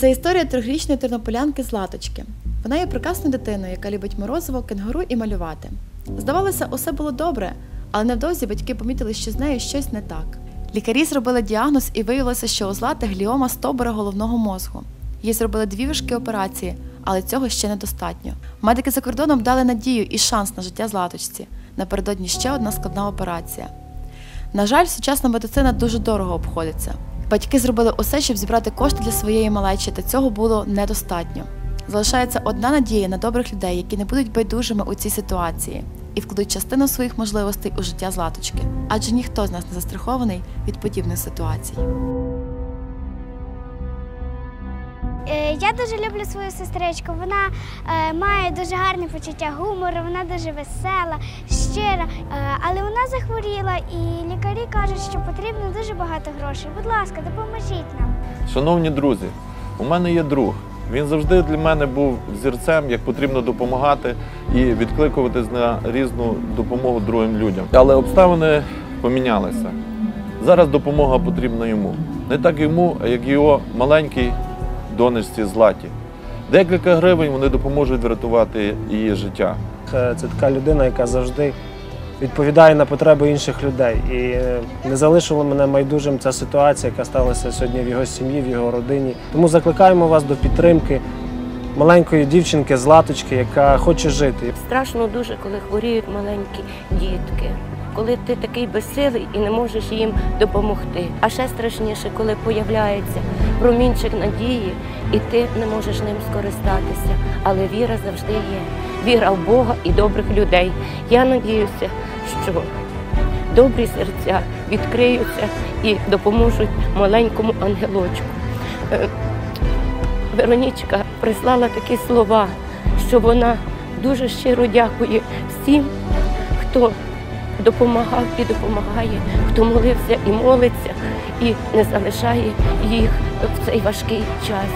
Це історія трьохрічної тернополянки Златочки. Вона є прекрасною дитиною, яка любить морозиво, кенгуру і малювати. Здавалося, усе було добре, але невдовзі батьки помітили, що з нею щось не так. Лікарі зробили діагноз і виявилося, що у Злати гліома стовбура головного мозку. Їй зробили дві важкі операції, але цього ще недостатньо. Медики за кордоном дали надію і шанс на життя Златочці. Напередодні ще одна складна операція. На жаль, сучасна медицина дуже дорого обходиться. Батьки зробили усе, щоб зібрати кошти для своєї малечі, та цього було недостатньо. Залишається одна надія на добрих людей, які не будуть байдужими у цій ситуації і вкладуть частину своїх можливостей у життя Златочки, адже ніхто з нас не застрахований від подібних ситуацій. Е, Я дуже люблю свою сестричку. Вона е, має дуже гарне почуття гумору, вона дуже весела, щира. Е, але вона захворіла, і лікарі кажуть, що потрібно дуже багато грошей. Будь ласка, допоможіть нам. Шановні друзі, у мене є друг. Він завжди для мене був зірцем, як потрібно допомагати і відкликуватись на різну допомогу другим людям. Але обставини помінялися. Зараз допомога потрібна йому. Не так йому, як його маленькій донечці Златі. Декілька гривень вони допоможуть врятувати її життя. Це така людина, яка завжди відповідає на потреби інших людей. І е, не залишила мене майдужим ця ситуація, яка сталася сьогодні в його сім'ї, в його родині. Тому закликаємо вас до підтримки маленької дівчинки Златочки, яка хоче жити. Страшно дуже, коли хворіють маленькі дітки, коли ти такий безсилий і не можеш їм допомогти. А ще страшніше, коли появляється промінчик надії, і ти не можеш ним скористатися. Але віра завжди є. Віра в Бога і добрих людей. Я надіюся, що добрі серця відкриються і допоможуть маленькому ангелочку. Е, Веронічка прислала такі слова, що вона дуже щиро дякує всім, хто допомагав і допомагає, хто молився і молиться, і не залишає їх в цей важкий час.